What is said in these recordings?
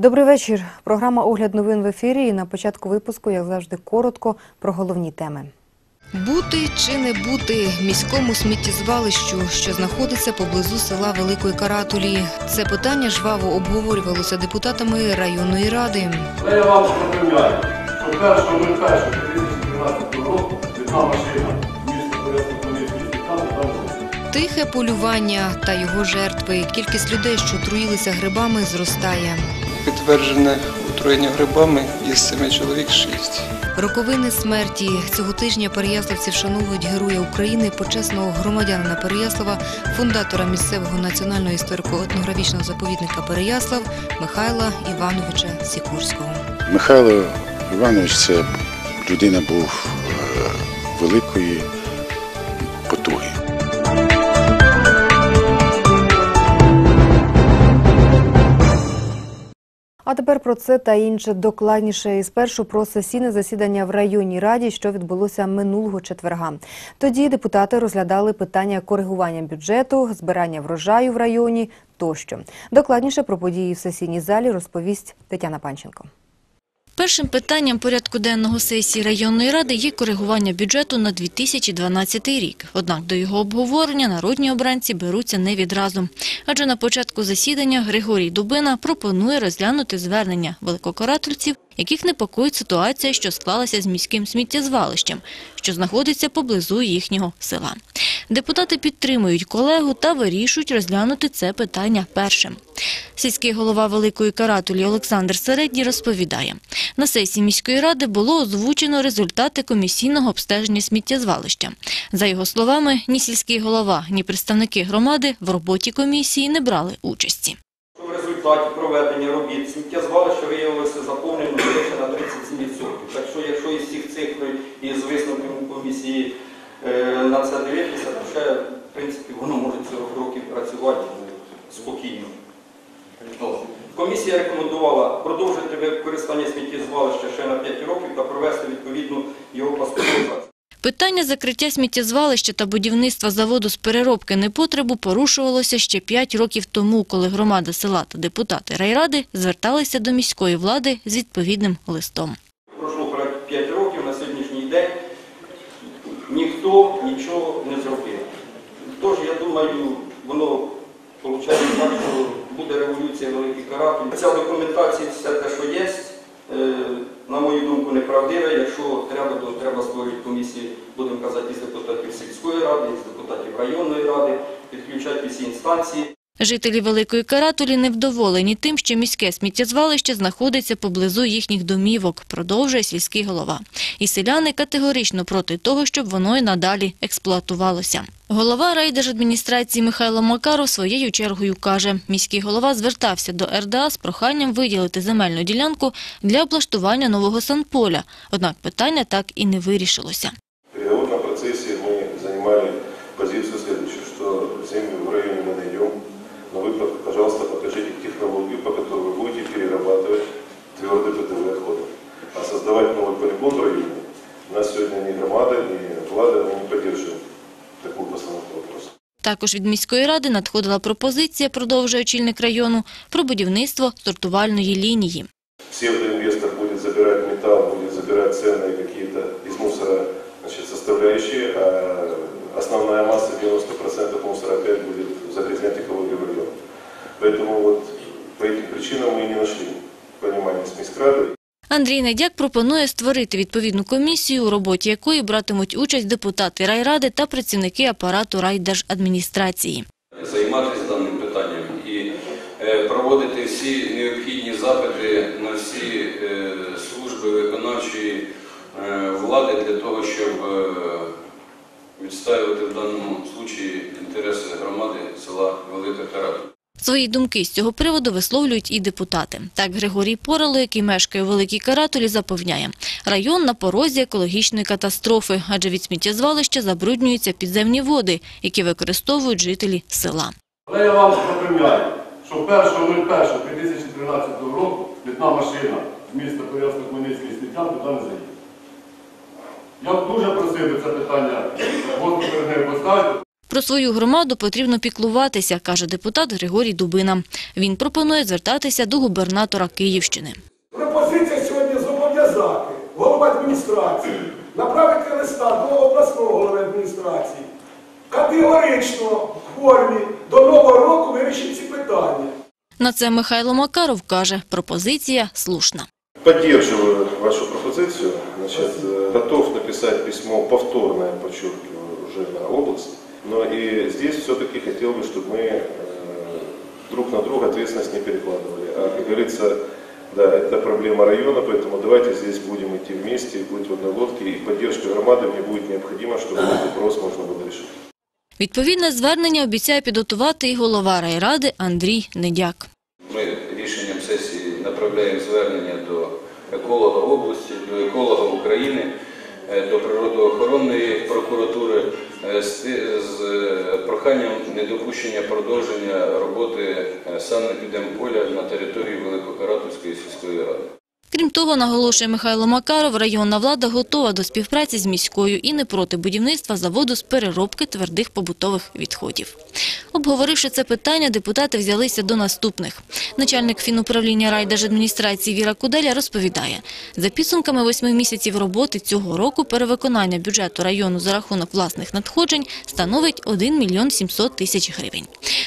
Добрий вечір. Програма Огляд новин в ефірі. І на початку випуску, як завжди, коротко про головні теми. Бути чи не бути міському сміттєзвалищу, що знаходиться поблизу села Великої Каратулі. Це питання жваво обговорювалося депутатами районної ради. Я вам запевняю, що першого ми першого 2013 року відна машина порядку. Тихе полювання та його жертви. Кількість людей, що отруїлися грибами, зростає. Підтверджене отруєння грибами із семи чоловік шість. Роковини смерті цього тижня переяславці вшановують Героя України, почесного громадянина Переяслава, фундатора місцевого національного історико-етнографічного заповідника Переяслав Михайла Івановича Сікорського. Михайло Іванович це людина був е, великої А тепер про це та інше докладніше. І спершу про сесійне засідання в районній раді, що відбулося минулого четверга. Тоді депутати розглядали питання коригування бюджету, збирання врожаю в районі тощо. Докладніше про події в сесійній залі розповість Тетяна Панченко. Першим питанням порядку денного сесії районної ради є коригування бюджету на 2012 рік. Однак до його обговорення народні обранці беруться не відразу. Адже на початку засідання Григорій Дубина пропонує розглянути звернення великокаратульців, яких непокоїть ситуація, що склалася з міським сміттєзвалищем, що знаходиться поблизу їхнього села. Депутати підтримують колегу та вирішують розглянути це питання першим. Сільський голова Великої Каратулі Олександр Середній розповідає, на сесії міської ради було озвучено результати комісійного обстеження сміттєзвалища. За його словами, ні сільський голова, ні представники громади в роботі комісії не брали участі. в результаті проведення робіт сміттєзвалище виявилося заповнено лише на 37%. Так що, якщо із всіх цифр і з висновками комісії е, на це дивитися, ще, в принципі, воно може цього років працювати спокійно. Комісія рекомендувала продовжити використання сміттєзвалища ще на 5 років та провести відповідну його паспортизацію. Питання закриття сміттєзвалища та будівництва заводу з переробки непотребу порушувалося ще п'ять років тому, коли громада села та депутати райради зверталися до міської влади з відповідним листом. Пройшло 5 років, на сьогоднішній день ніхто нічого не зробив. Думаю, воно виходить так, що буде революція великих карателів. Ця документація, все те, що є, е, на мою думку, неправдива. Якщо треба, то треба створити комісії, будемо казати, із депутатів сільської ради, із депутатів районної ради, підключати всі інстанції. Жителі Великої Каратулі невдоволені тим, що міське сміттєзвалище знаходиться поблизу їхніх домівок, продовжує сільський голова. І селяни категорично проти того, щоб воно й надалі експлуатувалося. Голова райдержадміністрації Михайло Макаров своєю чергою каже, міський голова звертався до РДА з проханням виділити земельну ділянку для облаштування нового санполя. Однак питання так і не вирішилося. Також від міської ради надходила пропозиція, продовжує очільник району, про будівництво сортувальної лінії. Псевдоинвестор будет забирать металл, будет забирать ценные какие-то из мусора значит, составляющие, а основная масса, 90% мусора опять будет загрязнять экологию в районе. Поэтому вот по этим причинам мы и не нашли понимания с Мискрадой. Андрій Недяк пропонує створити відповідну комісію, у роботі якої братимуть участь депутати райради та працівники апарату райдержадміністрації. займатися даним питанням і е, проводити всі необхідні запити на всі е, служби виконавчої е, влади для того, щоб відстоювати в даному случаї інтереси громади села Велика Карату. Свої думки з цього приводу висловлюють і депутати. Так Григорій Порало, який мешкає у Великій Каратулі, запевняє, район на порозі екологічної катастрофи, адже від сміттєзвалища забруднюються підземні води, які використовують жителі села. Але я вам запевняю, що 1.01.2013 року відна машина з міста порядку Хмельницької стікам туди не заїде. Я б дуже просив би це питання нею поставити. Про свою громаду потрібно піклуватися, каже депутат Григорій Дубина. Він пропонує звертатися до губернатора Київщини. Пропозиція сьогодні зобов'язати голову адміністрації направити листа до обласного голови адміністрації категорично в формі до нового року вирішити ці питання. На це Михайло Макаров каже, пропозиція слушна. Поддерживаю вашу пропозицию. Значит, э, готов написать письмо повторное, подчеркиваю, уже на область. Но и здесь все-таки хотел бы, чтобы мы э, друг на друга ответственность не перекладывали. А, как говорится, да, это проблема района, поэтому давайте здесь будем идти вместе, плыть в одной лодке. И поддержка громады мне будет необходима, чтобы этот вопрос можно было решить. Відповідне звернення обіцяє підготувати і голова райради Андрій Недяк. Ми рішенням сесії направляємо звернення до еколога області, до еколога України, е, до природоохоронної прокуратури е, з, з е, проханням недопущення продовження роботи е, санепідемполя на території Великокаратовської сільської ради. Крім того, наголошує Михайло Макаров, районна влада готова до співпраці з міською і не проти будівництва заводу з переробки твердих побутових відходів. Обговоривши це питання, депутати взялися до наступних. Начальник фінуправління райдержадміністрації Віра Куделя розповідає, за підсумками восьми місяців роботи цього року перевиконання бюджету району за рахунок власних надходжень становить 1 мільйон 700 тисяч гривень.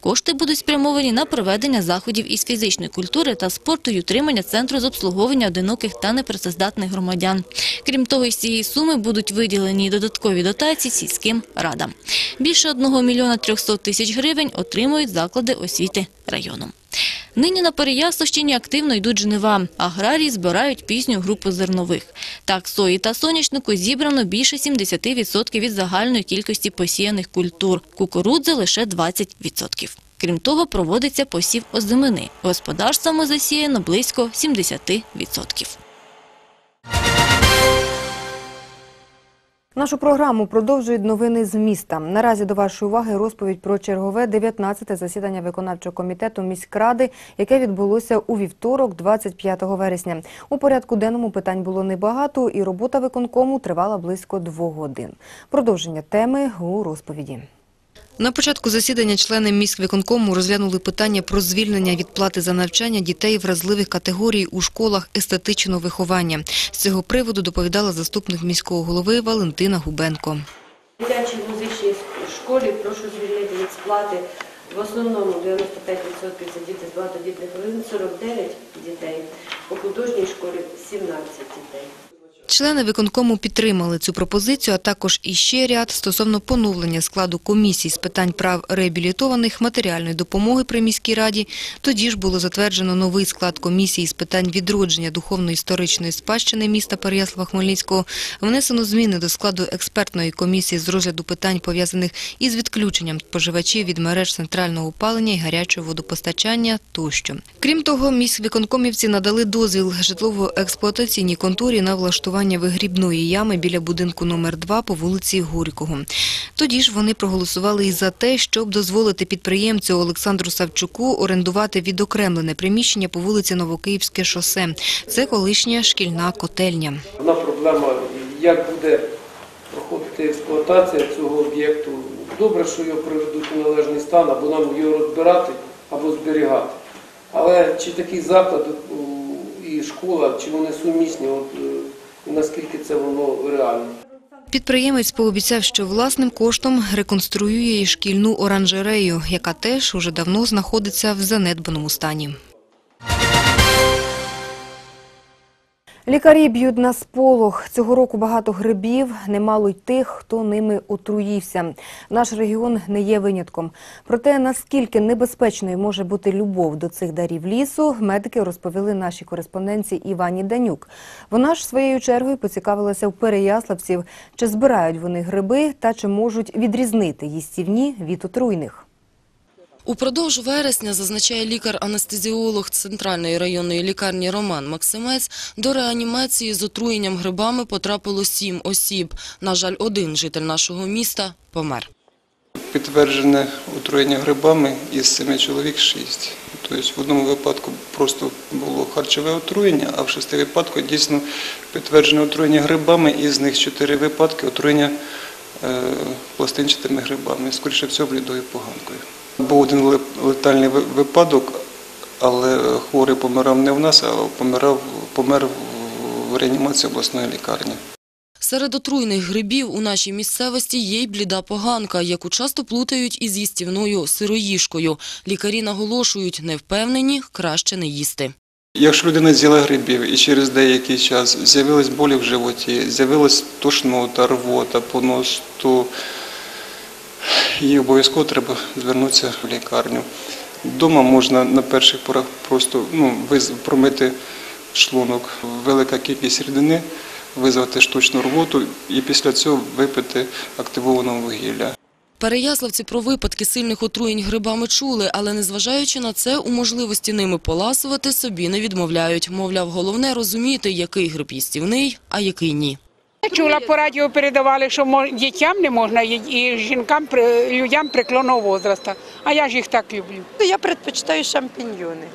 Кошти будуть спрямовані на проведення заходів із фізичної культури та спорту і утримання центру з обслуговування одиноких та непрацездатних громадян. Крім того, із цієї суми будуть виділені додаткові дотації сільським радам. Більше 1 мільйона 300 тисяч гривень отримують заклади освіти району. Нині на Переяславщині активно йдуть жнива. Аграрії збирають пісню групи зернових. Так, сої та соняшнику зібрано більше 70% від загальної кількості посіяних культур. Кукурудзи лише 20%. Крім того, проводиться посів озимини. Господарствами засіяно близько 70%. Нашу програму продовжують новини з міста. Наразі до вашої уваги розповідь про чергове 19-те засідання виконавчого комітету міськради, яке відбулося у вівторок, 25 вересня. У порядку денному питань було небагато, і робота виконкому тривала близько двох годин. Продовження теми у розповіді. На початку засідання члени міськвиконкому розглянули питання про звільнення від плати за навчання дітей вразливих категорій у школах естетичного виховання. З цього приводу доповідала заступник міського голови Валентина Губенко. дитячій музичній школі прошу звільнити від сплати в основному 95% це діти з багатодітних родин, 49 дітей, у художній школі 17 дітей. Члени виконкому підтримали цю пропозицію, а також іще ряд стосовно поновлення складу комісій з питань прав реабілітованих, матеріальної допомоги при міській раді. Тоді ж було затверджено новий склад комісії з питань відродження духовно-історичної спадщини міста Переяслава-Хмельницького. Внесено зміни до складу експертної комісії з розгляду питань, пов'язаних із відключенням споживачів від мереж центрального опалення і гарячого водопостачання тощо. Крім того, міськвиконкомівці надали дозвіл житлово-експлуатаційній конторі на влаштування вигрібної ями біля будинку номер 2 по вулиці Горького. Тоді ж вони проголосували і за те, щоб дозволити підприємцю Олександру Савчуку орендувати відокремлене приміщення по вулиці Новокиївське шосе. Це колишня шкільна котельня. Одна проблема, як буде проходити експлуатація цього об'єкту. Добре, що його приведуть у належний стан, або нам його розбирати, або зберігати. Але чи такий заклад і школа, чи вони сумісні, е, наскільки це воно реально? Підприємець пообіцяв, що власним коштом реконструює і шкільну оранжерею, яка теж уже давно знаходиться в занедбаному стані. Лікарі б'ють на сполох. Цього року багато грибів, немало й тих, хто ними отруївся. Наш регіон не є винятком. Проте, наскільки небезпечною може бути любов до цих дарів лісу, медики розповіли нашій кореспонденції Івані Данюк. Вона ж своєю чергою поцікавилася у переяславців, чи збирають вони гриби та чи можуть відрізнити їстівні від отруйних. Упродовж вересня, зазначає лікар-анестезіолог Центральної районної лікарні Роман Максимець, до реанімації з отруєнням грибами потрапило сім осіб. На жаль, один житель нашого міста помер. Підтверджене отруєння грибами із семи чоловік шість. Тобто в одному випадку просто було харчове отруєння, а в шести випадках дійсно підтверджене отруєння грибами, із них чотири випадки отруєння е, пластинчатими грибами, скоріше всього, блідою поганкою. Був один ле- летальний випадок, але хворий помирав не в нас, а помирав, помер в реанімації обласної лікарні. Серед отруйних грибів у нашій місцевості є й бліда поганка, яку часто плутають із їстівною сироїжкою. Лікарі наголошують, не впевнені, краще не їсти. Якщо людина з'їла грибів і через деякий час з'явились болі в животі, з'явилась тошнота, рвота, понос, то їй обов'язково треба звернутися в лікарню. Дома можна на перших порах просто ну, промити шлунок, велика кількість рідини, визвати штучну рвоту і після цього випити активованого вугілля. Переяславці про випадки сильних отруєнь грибами чули, але незважаючи на це, у можливості ними поласувати собі не відмовляють. Мовляв, головне розуміти, який гриб їстівний, а який ні. Я чула по радіо передавали, що дітям не можна і жінкам, людям преклонного возрасту. А я ж їх так люблю. Я предпочитаю шампіньйони.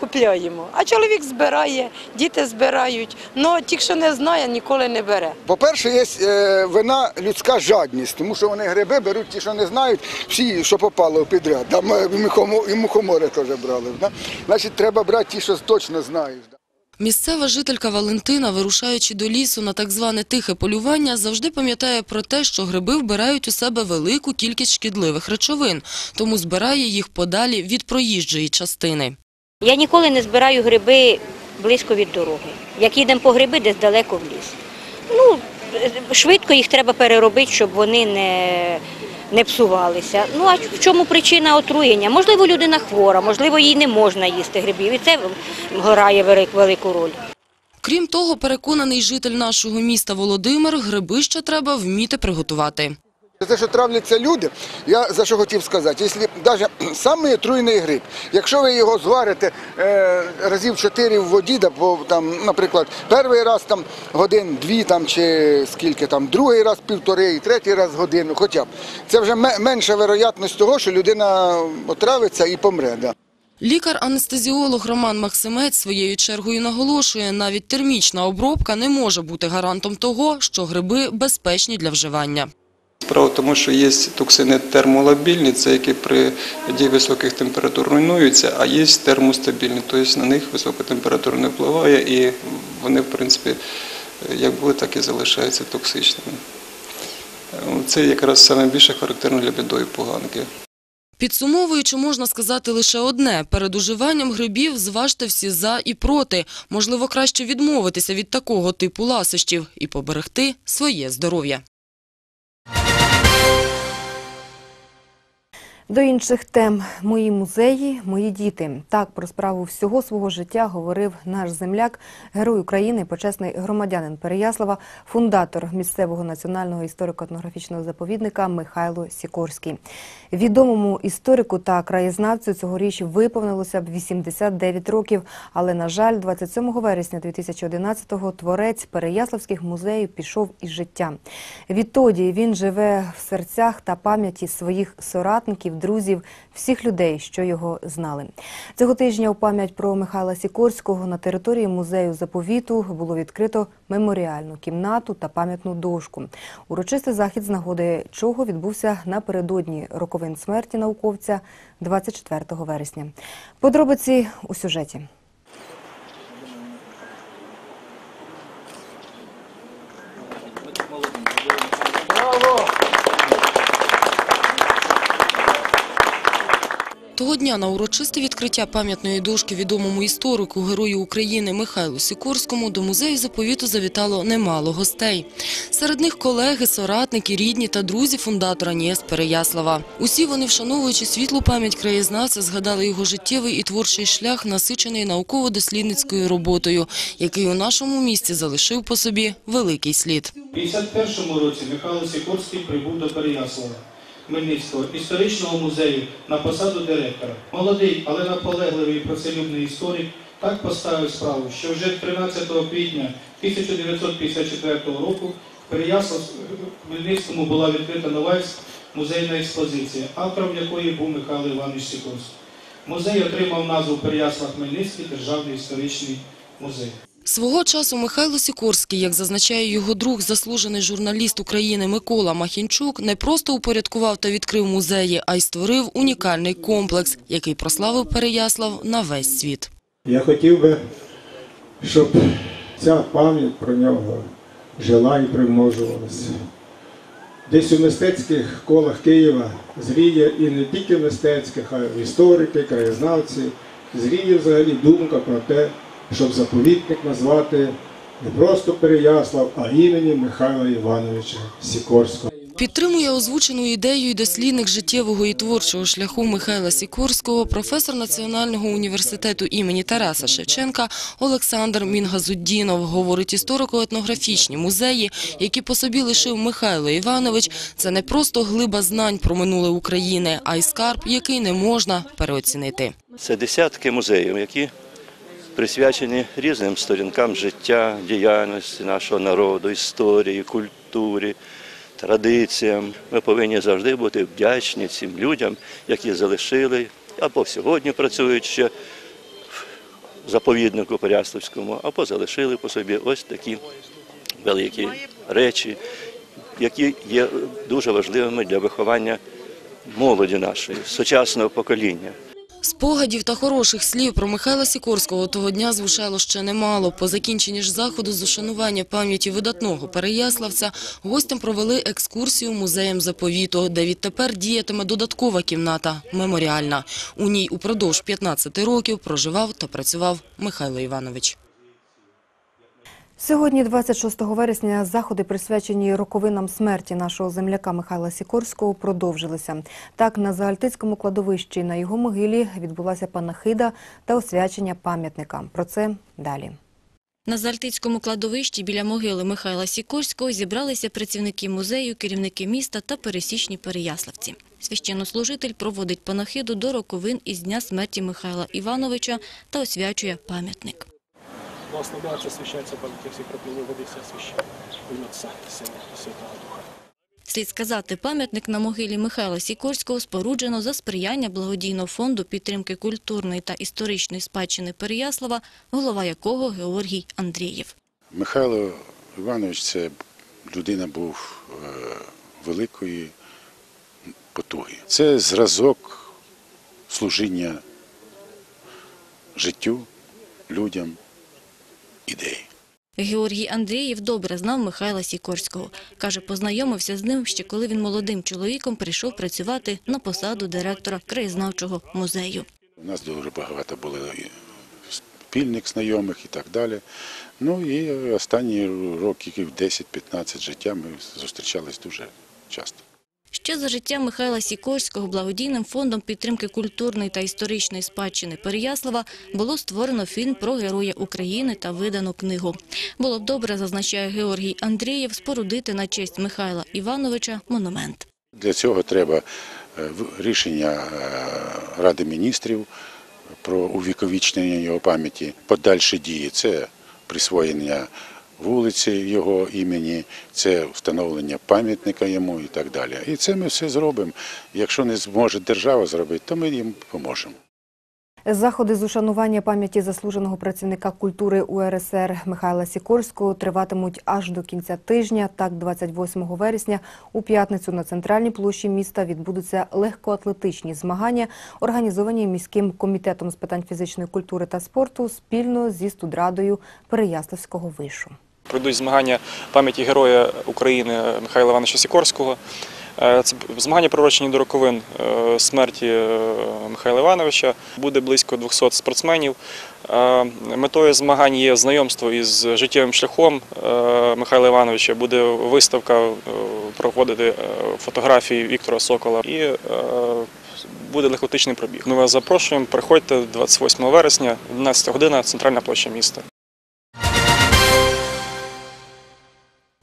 Купляємо. А чоловік збирає, діти збирають. Ну, ті, що не знає, ніколи не бере. По-перше, є е, вина людська жадність, тому що вони гриби беруть ті, що не знають, всі, що попало підряд. Там е, і мухомори теж брали. Значить, треба брати ті, що точно знають. Місцева жителька Валентина, вирушаючи до лісу на так зване тихе полювання, завжди пам'ятає про те, що гриби вбирають у себе велику кількість шкідливих речовин, тому збирає їх подалі від проїжджої частини. Я ніколи не збираю гриби близько від дороги. Як їдемо по гриби, десь далеко в ліс. Ну, швидко їх треба переробити, щоб вони не, не псувалися. Ну а в чому причина отруєння? Можливо, людина хвора, можливо, їй не можна їсти грибів, і це грає велику роль. Крім того, переконаний житель нашого міста Володимир, гриби ще треба вміти приготувати. Те, що травляться люди, я за що хотів сказати, якщо навіть самий отруйний гриб, якщо ви його зварите е, разів чотири в воді, бо, там, наприклад, перший раз там годин дві там, чи скільки там, другий раз півтори, третій раз годину, хоча б. Це вже менша вероятність того, що людина отравиться і помре. Да. Лікар-анестезіолог Роман Максимець своєю чергою наголошує, навіть термічна обробка не може бути гарантом того, що гриби безпечні для вживання. Справа в тому, що є токсини термолабільні, це які при дії високих температур руйнуються, а є термостабільні, тобто на них висока температура не впливає і вони, в принципі, як були, так і залишаються токсичними. Це якраз саме більше характерно для бідої поганки. Підсумовуючи, можна сказати лише одне. Перед уживанням грибів зважте всі за і проти. Можливо, краще відмовитися від такого типу ласощів і поберегти своє здоров'я. До інших тем мої музеї, мої діти. Так про справу всього свого життя говорив наш земляк, герой України, почесний громадянин Переяслава, фундатор місцевого національного історико-етнографічного заповідника Михайло Сікорський. Відомому історику та краєзнавцю цьогоріч виповнилося б 89 років, але на жаль, 27 вересня 2011-го творець Переяславських музеїв пішов із життя. Відтоді він живе в серцях та пам'яті своїх соратників, друзів, всіх людей, що його знали. Цього тижня у пам'ять про Михайла Сікорського на території музею заповіту було відкрито меморіальну кімнату та пам'ятну дошку. Урочистий захід з нагоди чого відбувся напередодні роковин смерті науковця 24 вересня. Подробиці у сюжеті. Того дня на урочисте відкриття пам'ятної дошки відомому історику, герою України Михайлу Сікорському до музею заповіту завітало немало гостей. Серед них колеги, соратники, рідні та друзі фундатора НІЕС Переяслава. Усі вони, вшановуючи світлу пам'ять краєзнавця, згадали його життєвий і творчий шлях, насичений науково-дослідницькою роботою, який у нашому місті залишив по собі великий слід. У 51 році Михайло Сікорський прибув до Переяслава, Хмельницького історичного музею на посаду директора. Молодий, але наполегливий працелюбний історик так поставив справу, що вже 13 квітня 1954 року в Переяслав Хмельницькому була відкрита нова музейна експозиція, автором якої був Михайло Іванович Сікорський. Музей отримав назву Переяслав Хмельницький державний історичний музей. Свого часу Михайло Сікорський, як зазначає його друг, заслужений журналіст України Микола Махінчук, не просто упорядкував та відкрив музеї, а й створив унікальний комплекс, який прославив Переяслав на весь світ. Я хотів би, щоб ця пам'ять про нього жила і примножувалася. Десь у мистецьких колах Києва зріє і не тільки мистецьких, а й історики, краєзнавці, зріє взагалі думка про те, щоб заповідник назвати не просто Переяслав, а імені Михайла Івановича Сікорського. Підтримує озвучену ідею і дослідник життєвого і творчого шляху Михайла Сікорського, професор Національного університету імені Тараса Шевченка Олександр Мінгазуддінов. Говорить, історико-етнографічні музеї, які по собі лишив Михайло Іванович, це не просто глиба знань про минуле України, а й скарб, який не можна переоцінити. Це десятки музеїв, які присвячені різним сторінкам життя, діяльності нашого народу, історії, культурі, традиціям. Ми повинні завжди бути вдячні цим людям, які залишили або сьогодні працюють ще в заповіднику Перяславському, або залишили по собі ось такі великі речі, які є дуже важливими для виховання молоді нашої, сучасного покоління. Спогадів та хороших слів про Михайла Сікорського того дня звучало ще немало. По закінченні ж заходу з ушанування пам'яті видатного переяславця гостям провели екскурсію музеєм заповіту, де відтепер діятиме додаткова кімната – меморіальна. У ній упродовж 15 років проживав та працював Михайло Іванович. Сьогодні, 26 вересня, заходи, присвячені роковинам смерті нашого земляка Михайла Сікорського, продовжилися. Так, на Загальтицькому кладовищі на його могилі відбулася панахида та освячення пам'ятника. Про це далі. На Зальтицькому кладовищі біля могили Михайла Сікорського зібралися працівники музею, керівники міста та пересічні переяславці. Священнослужитель проводить панахиду до роковин із дня смерті Михайла Івановича та освячує пам'ятник. Благословляется, освящается памяти всех проклятий воды, все освящает. В имя Отца, и Сына, и Святого Духа. Слід сказати, пам'ятник на могилі Михайла Сікорського споруджено за сприяння благодійного фонду підтримки культурної та історичної спадщини Переяслава, голова якого Георгій Андрієв. Михайло Іванович це людина був е, великої потуги. Це зразок служіння життю, людям, ідеї. Георгій Андрієв добре знав Михайла Сікорського. Каже, познайомився з ним ще коли він молодим чоловіком прийшов працювати на посаду директора краєзнавчого музею. У нас дуже багато було спільних знайомих і так далі. Ну і останні роки 10-15 життя ми зустрічались дуже часто. Ще за життя Михайла Сікорського благодійним фондом підтримки культурної та історичної спадщини Переяслава було створено фільм про героя України та видано книгу. Було б добре, зазначає Георгій Андрієв, спорудити на честь Михайла Івановича монумент. Для цього треба е, рішення е, Ради міністрів про увіковічнення його пам'яті, подальші дії це присвоєння вулиці його імені, це встановлення пам'ятника йому і так далі. І це ми все зробимо. Якщо не зможе держава зробити, то ми їм поможемо. Заходи з ушанування пам'яті заслуженого працівника культури УРСР Михайла Сікорського триватимуть аж до кінця тижня. Так, 28 вересня у п'ятницю на центральній площі міста відбудуться легкоатлетичні змагання, організовані міським комітетом з питань фізичної культури та спорту спільно зі студрадою Переяславського вишу. Пройдуть змагання пам'яті Героя України Михайла Івановича Сікорського. Е, Це змагання приурочені до роковин е, смерті е, Михайла Івановича. Буде близько 200 спортсменів. Метою змагань є знайомство із життєвим шляхом Михайла Івановича. Буде виставка проводити фотографії Віктора Сокола і буде легкотичний пробіг. Ми вас запрошуємо. Приходьте 28 вересня, 11 година, центральна площа міста.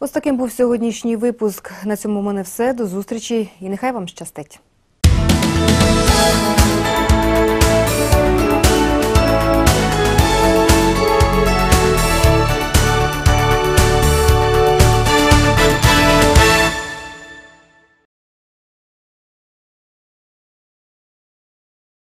Ось таким був сьогоднішній випуск. На цьому в мене все. До зустрічі і нехай вам щастить.